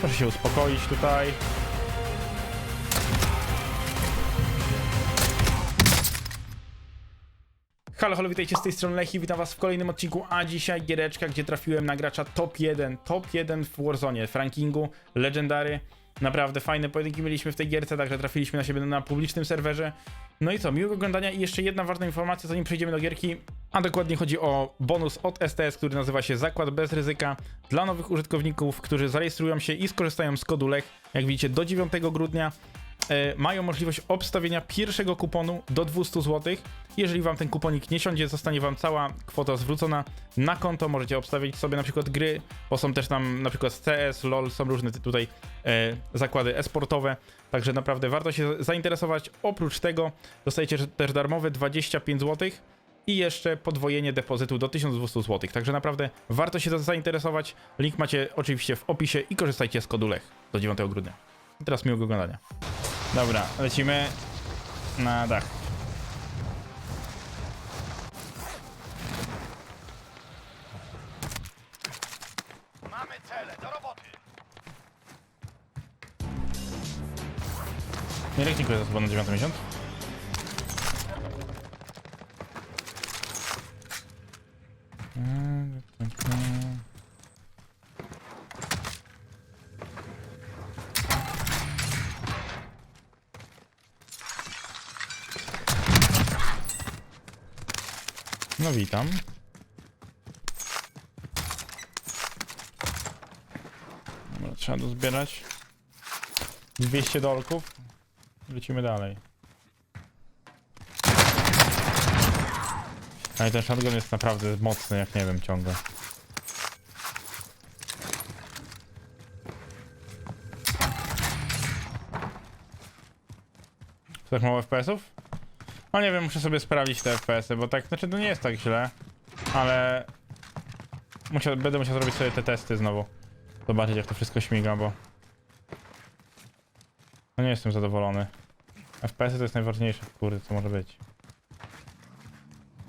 Proszę się uspokoić tutaj. Halo, halo, witajcie z tej strony Lechi, witam was w kolejnym odcinku, a dzisiaj giereczka, gdzie trafiłem na gracza top 1, top 1 w Warzone, w rankingu, legendary. Naprawdę fajne pojedynki mieliśmy w tej gierce, także trafiliśmy na siebie na publicznym serwerze. No i co, miłego oglądania i jeszcze jedna ważna informacja, zanim przejdziemy do gierki, a dokładnie chodzi o bonus od STS, który nazywa się Zakład bez ryzyka dla nowych użytkowników, którzy zarejestrują się i skorzystają z kodu LECH, jak widzicie, do 9 grudnia mają możliwość obstawienia pierwszego kuponu do 200 zł. Jeżeli wam ten kuponik nie siądzie, zostanie wam cała kwota zwrócona na konto. Możecie obstawić sobie na przykład gry, bo są też tam na przykład CS, LOL, są różne tutaj e, zakłady esportowe. Także naprawdę warto się zainteresować. Oprócz tego dostajecie też darmowe 25 zł i jeszcze podwojenie depozytu do 1200 zł. Także naprawdę warto się za- zainteresować. Link macie oczywiście w opisie i korzystajcie z kodu LECH do 9 grudnia. Teraz miłego oglądania. Dobra, lecimy na dach. Mamy cele, do roboty! Nie dziękuję za chyba na 9 miesiąc. No witam. Dobra, trzeba dozbierać 200 dolków. Lecimy dalej. Ale ten shotgun jest naprawdę mocny, jak nie wiem, ciągle. Tak mało FPS-ów? No nie wiem, muszę sobie sprawdzić te FPS-y, bo tak, znaczy to nie jest tak źle, ale musiał, będę musiał zrobić sobie te testy znowu. Zobaczyć jak to wszystko śmiga, bo no nie jestem zadowolony. FPS to jest najważniejsze, kurde, co może być.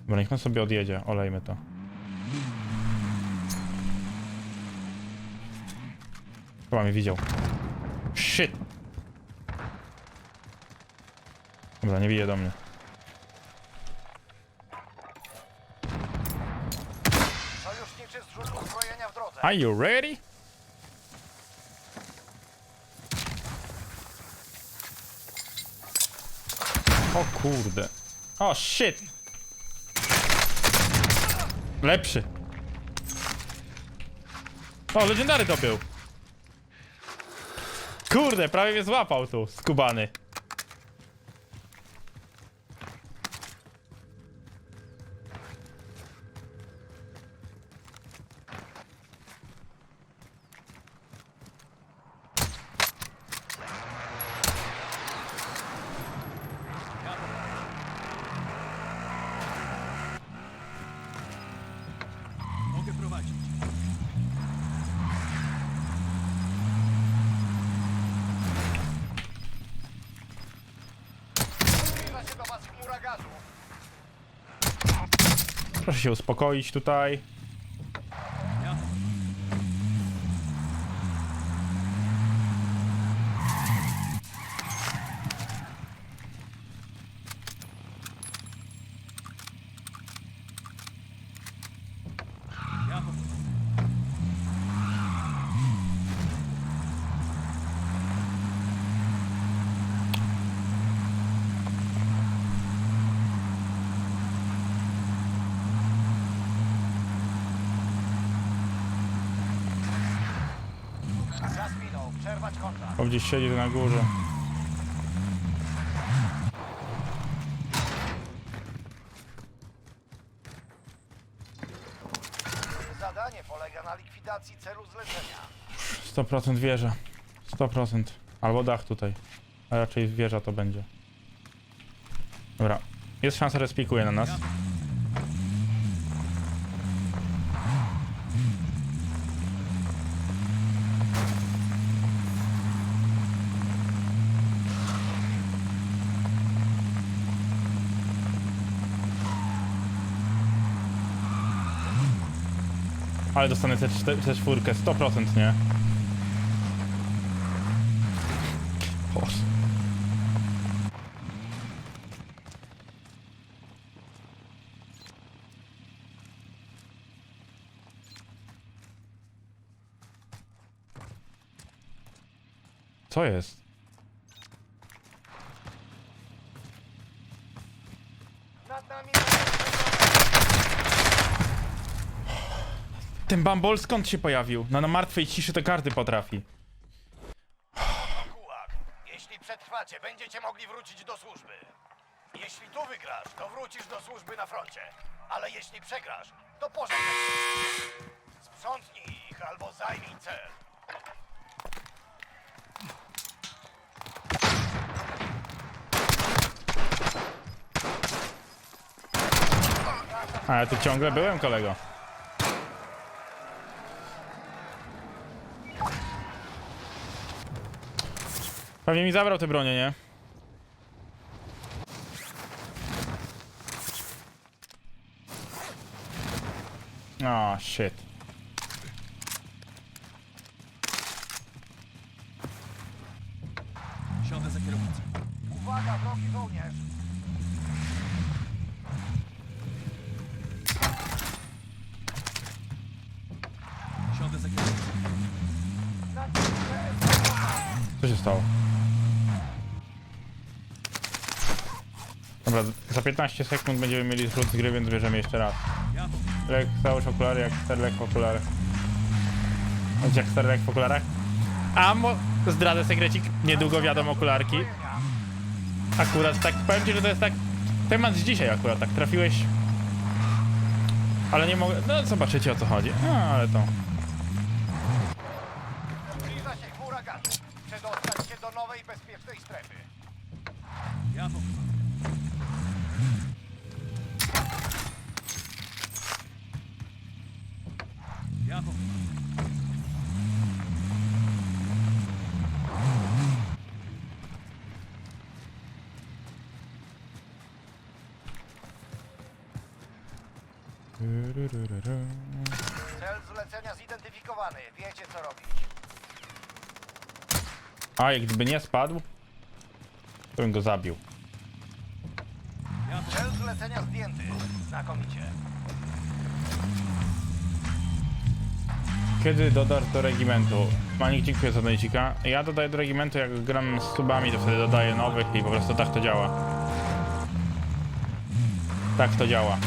Dobra, niech on sobie odjedzie, olejmy to. Chyba mnie widział. Shit! Dobra, nie bije do mnie. Are you ready? O kurde. O shit. Lepszy. O, legendary to był. Kurde, prawie mnie złapał tu, skubany. Proszę się uspokoić tutaj. On gdzieś siedzi tu na górze. Zadanie polega na likwidacji celu zlecenia. 100% wieża. 100%. Albo dach tutaj. A raczej wieża to będzie. Dobra. Jest szansa, że spikuje na nas. Ale dostanę te czte- te czwórkę, 100% nie. Co jest? Ten Bumble skąd się pojawił? No na martwej ciszy to karty potrafi. gułag. Jeśli przetrwacie, będziecie mogli wrócić do służby. Jeśli tu wygrasz, to wrócisz do służby na froncie. Ale jeśli przegrasz, to pożegnaj. Sprzątnij ich albo zajmij cel. A ja tu ciągle byłem, kolego. Pewnie mi zabrał te bronie, nie? O, shit. Siądę za kierownicą. Uwaga, wrogi żołnierz. Siądę za Co się stało? Dobra, za 15 sekund będziemy mieli zrzut z gry, więc bierzemy jeszcze raz. Lek, załóż okulary jak Sterlek w okularach. Wiecie jak Sterlek w okularach? A mo... zdradzę sekrecik, niedługo wiadomo okularki. Akurat tak, powiem ci, że to jest tak... Temat z dzisiaj akurat, tak trafiłeś... Ale nie mogę... No zobaczycie o co chodzi. No ale to... Zbliża się chmura gazu. Przedostać się do nowej, bezpiecznej strefy. Ja to. Cel zlecenia zidentyfikowany. Wiecie co robić. A, jak gdyby nie spadł, to bym go zabił. Cel zlecenia zdjęty. Znakomicie. Kiedy dodasz do regimentu? Manik, dziękuję za donajcika. Ja dodaję do regimentu, jak gram z subami, to wtedy dodaję nowych i po prostu tak to działa. Tak to działa.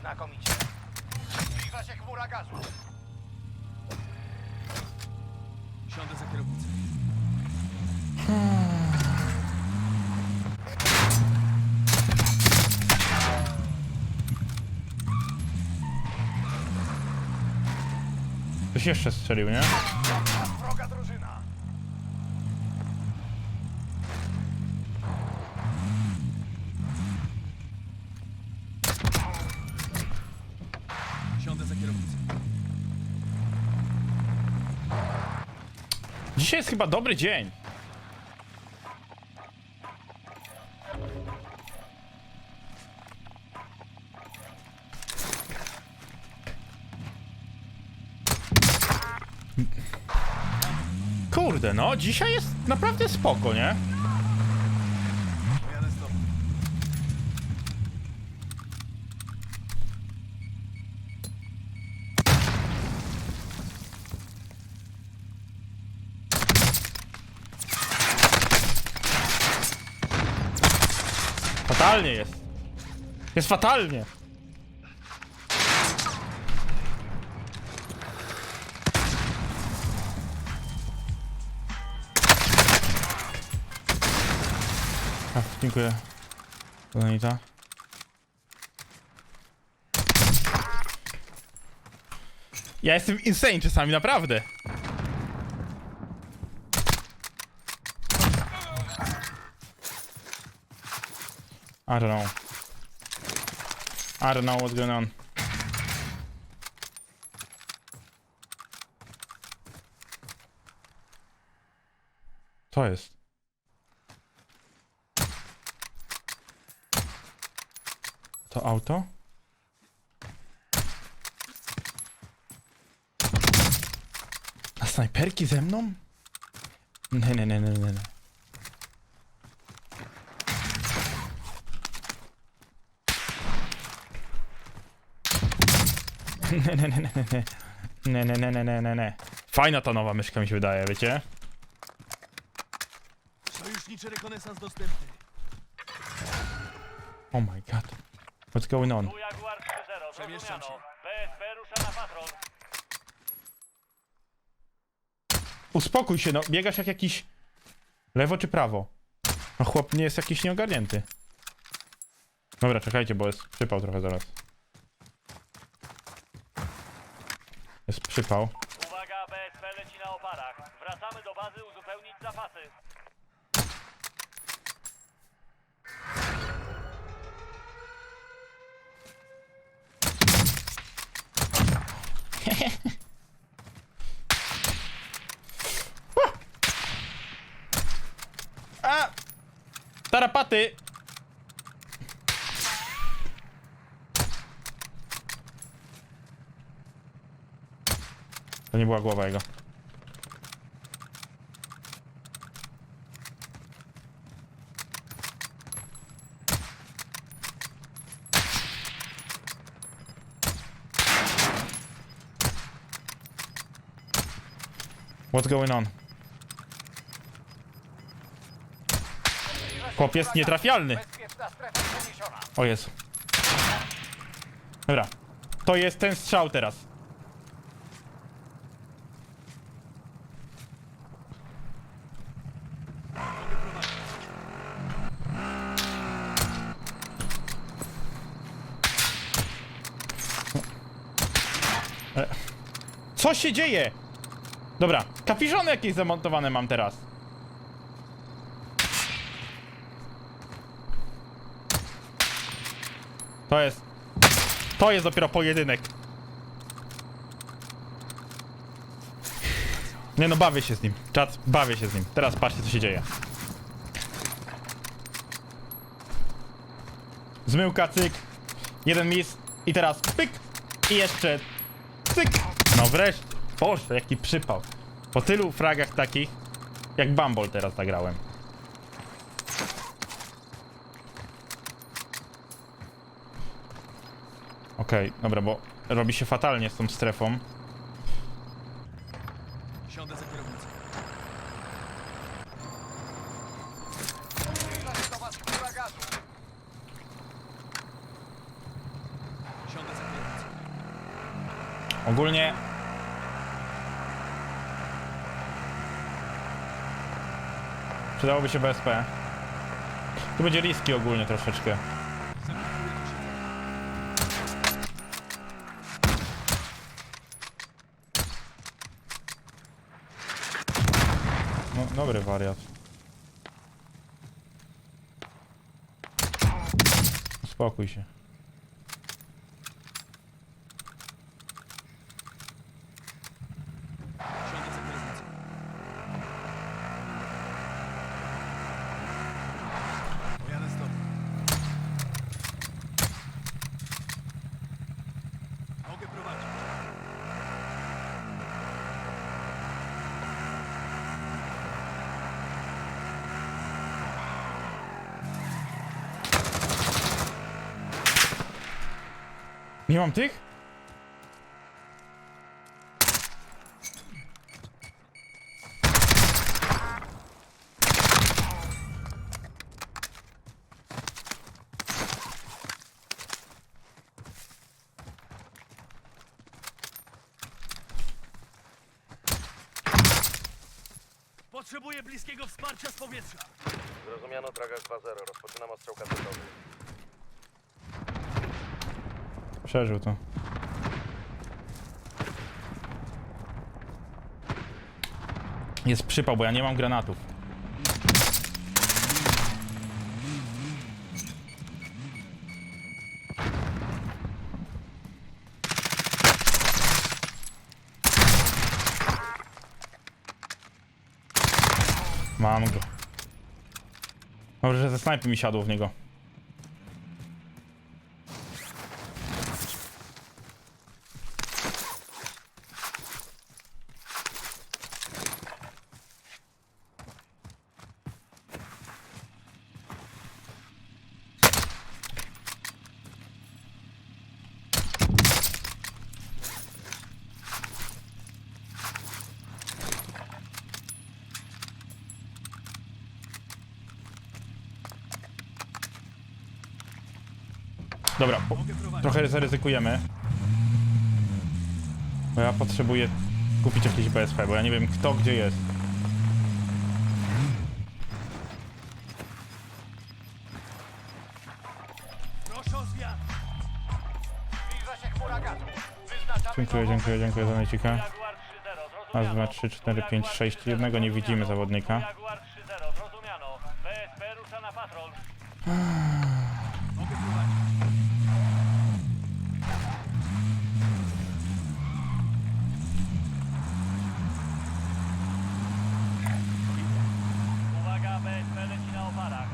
Znakomicie. Zbliża się chmura gazu. Siądę za kierownicą. Ktoś jeszcze strzelił, nie? Wroga drużyna. Siądę za kierownicą. Dzisiaj jest chyba dobry dzień. Kurde, no, dzisiaj jest naprawdę spoko, nie? Fatalnie jest. Jest fatalnie. A, dziękuję. Donita. Ja jestem insane czasami, naprawdę. I don't know. I don't know what's going on. Co jest? To auto? A snajperki ze mną? Nie, nie, nie, nie, nie. Nie, nie, nie, nie. Nie, nie, nie, nie, nie, nie, nie. Fajna ta nowa myszka mi się wydaje, wiecie? Sojuszniczy rekonesans dostępny. Oh my god. What's going on? Tu Jaguar 3-0, Przemieszczam zrozumiano. BSP rusza na patrol. Uspokój się, no. Biegasz jak jakiś... Lewo czy prawo? No chłop nie jest jakiś nieogarnięty. Dobra, czekajcie, bo jest przypał trochę zaraz. Jest przypał. Uwaga, BSP leci na oparach. Wracamy do bazy uzupełnić zapasy. Tarapaty! Była głowa jego. What's going on? Chłop jest nietrafialny. O Jezu. Dobra. To jest ten strzał teraz. Co się dzieje? Dobra, kapiszony jakieś zamontowane mam teraz. To jest. To jest dopiero pojedynek. Nie no, bawię się z nim. Czat, bawię się z nim. Teraz patrzcie, co się dzieje. Zmyłka, cyk. Jeden mis. I teraz pyk. I jeszcze cyk. No wreszcie. Boże, jaki przypał. Po tylu fragach takich, jak Bumble teraz zagrałem. Okej, dobra, bo robi się fatalnie z tą strefą. Siądę za kierownicą. Zbliża się do was chmura gazu. Siądę za kierownicą. Ogólnie... Przydałoby się BSP. Tu będzie riski ogólnie troszeczkę. No, dobry wariat. Uspokój się. Siądę za kierownicą. Pojadę z tobą. Mogę prowadzić. Nie mam tych? Potrzebuję bliskiego wsparcia z powietrza. Zrozumiano, Dragas 2-0. Rozpoczynam ostrzał kasetowy. Przeżył to. Jest przypał, bo ja nie mam granatów. Mam go. Dobrze, że ze snajpy mi siadło w niego. Dobra, trochę zaryzykujemy. Bo ja potrzebuję kupić jakieś BSP, bo ja nie wiem kto gdzie jest. Dziękuję, dziękuję, dziękuję za najcika. Jaguar 3-0, Raz, dwa, trzy, cztery, pięć, sześć. 3-0, Jednego nie widzimy zawodnika. Jaguar 3-0, zrozumiano. BSP rusza na patrol. Mogę prowadzić. Uwaga, BSP leci na oparach.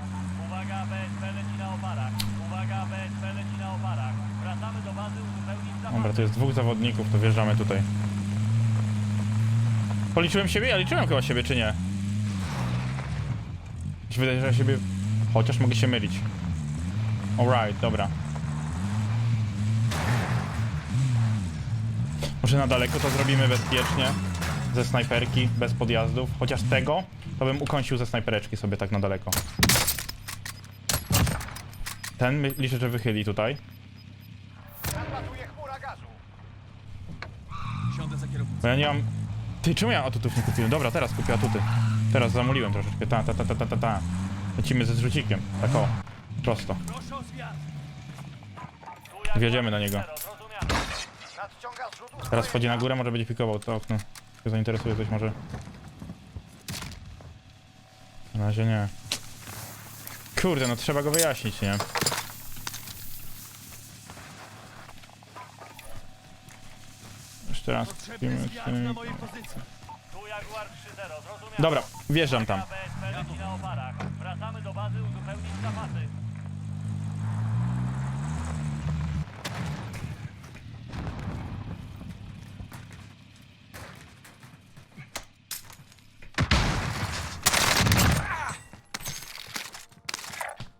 Uwaga, BSP leci na oparach. Uwaga, BSP leci na oparach. Wracamy do bazy uzupełnić zapasy. Dobra, to jest dwóch zawodników, to wjeżdżamy tutaj. Policzyłem siebie? Ja liczyłem chyba siebie, czy nie? Mi się wydaje, że ja siebie... Chociaż mogę się mylić. Alright, dobra. Może na daleko to zrobimy bezpiecznie. Ze snajperki, bez podjazdów. Chociaż tego, to bym ukąsił ze snajpereczki sobie tak na daleko. Ten liczę, że wychyli tutaj. Nadlatuje chmura gazu. Siądę za kierownicą. Bo ja nie mam... Ty, czemu ja atutów nie kupiłem? Dobra, teraz kupię atuty. Teraz zamuliłem troszeczkę. Ta, ta, ta, ta, ta, ta, ta. Lecimy ze zrzucikiem. Tak o. Prosto. Wjedziemy na niego. 3-0, Zrozumiano. Nadciąga zrzut Teraz wchodzi na górę, może będzie pikował to okno. Się zainteresuje coś może. Na razie nie. Kurde, no trzeba go wyjaśnić, nie? Jeszcze raz Potrzebny kupimy zwiat na sobie. mojej pozycji. Tu Jaguar 3-0, zrozumiano. Dobra, wjeżdżam tam. BSP leci na oparach. Wracamy do bazy uzupełnić zapasy.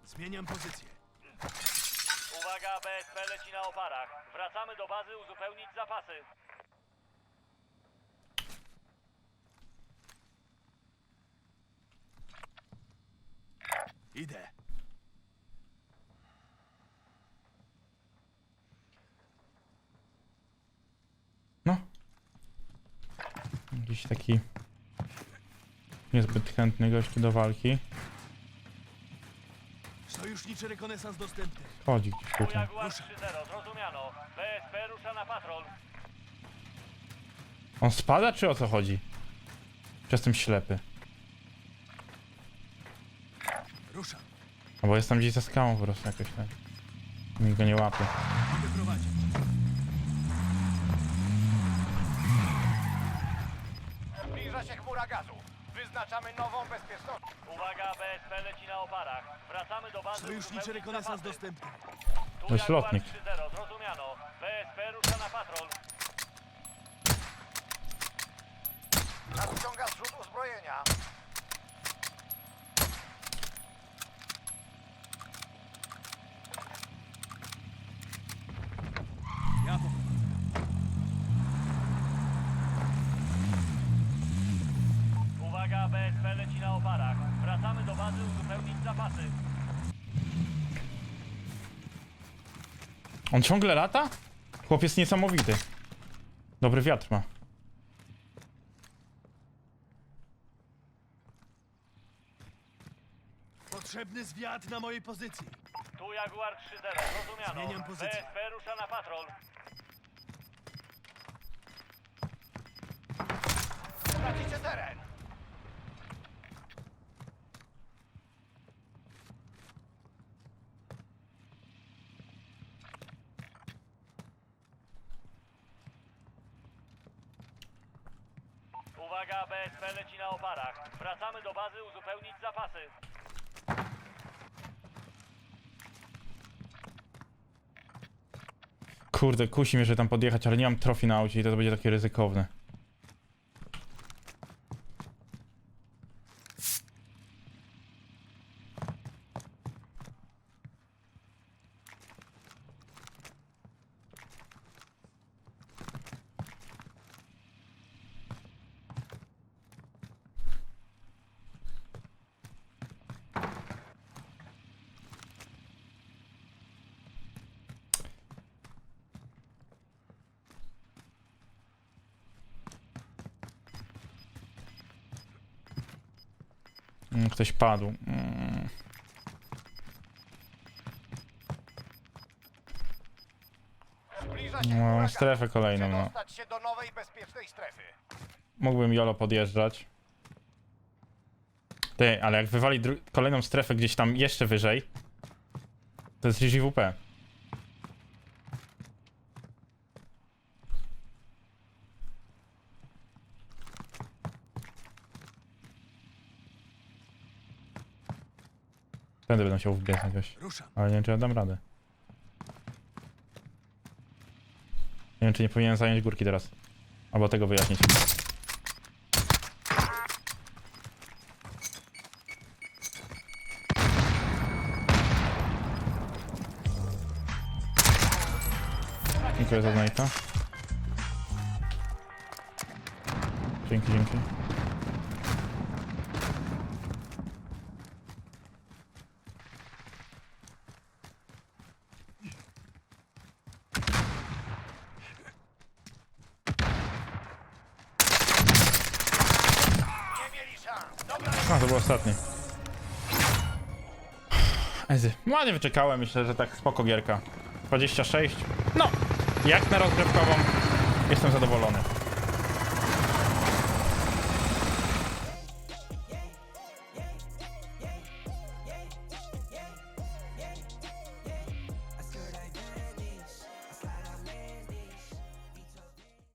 Zmieniam pozycję. Uwaga, BSP leci na oparach. Wracamy do bazy uzupełnić zapasy. Idę. No. Jakiś taki niezbyt chętny gość do walki. Sojuszniczy rekonesans dostępny. Chodzi gdzieś Tu tutaj. Jaguar 3-0, zrozumiano. BSP rusza na patrol. On spada, czy o co chodzi? Czy jestem ślepy? Albo jestem gdzieś za skałą po prostu jakoś tak. Nikt go nie łapie. Zbliża się chmura gazu. Wyznaczamy nową bezpieczną... Uwaga, BSP leci na oparach. Wracamy do bazy Sojuszniczy rekonesans dostępny. Tu To jest lotnik. 3-0, zrozumiano. BSP rusza na patrol. Nadciąga zrzut uzbrojenia. Ja poprowadzę. Uwaga, BSP leci na oparach. Wracamy do bazy uzupełnić zapasy. On ciągle lata? Chłopiec niesamowity. Dobry wiatr ma. Potrzebny zwiat na mojej pozycji. Tu Jaguar 3-0, zrozumiano. Zmieniam pozycję. BSP rusza na patrol. Tracicie teren. Uwaga, BSP leci na oparach. Wracamy do bazy uzupełnić zapasy. Kurde, kusi mnie, że tam podjechać, ale nie mam trofi na aucie i to będzie takie ryzykowne. Ktoś padł. Mm. No, strefę kolejną, no. Przedostać się do nowej, bezpiecznej strefy. Mógłbym Jolo podjeżdżać. Ty, ale jak wywali dru- kolejną strefę gdzieś tam jeszcze wyżej, to jest GWP. Wtedy będę musiał wbiec jakoś. Ale nie wiem, czy ja dam radę. Nie wiem, czy nie powinienem zająć górki teraz. Albo tego wyjaśnić. Dziękuję za donata. Dzięki, dzięki. Nie mieli szans. Dobra, A, to był ostatni. Ezy. Ładnie wyczekałem, myślę, że tak spoko gierka. 26. No, jak na rozgrywkową jestem zadowolony.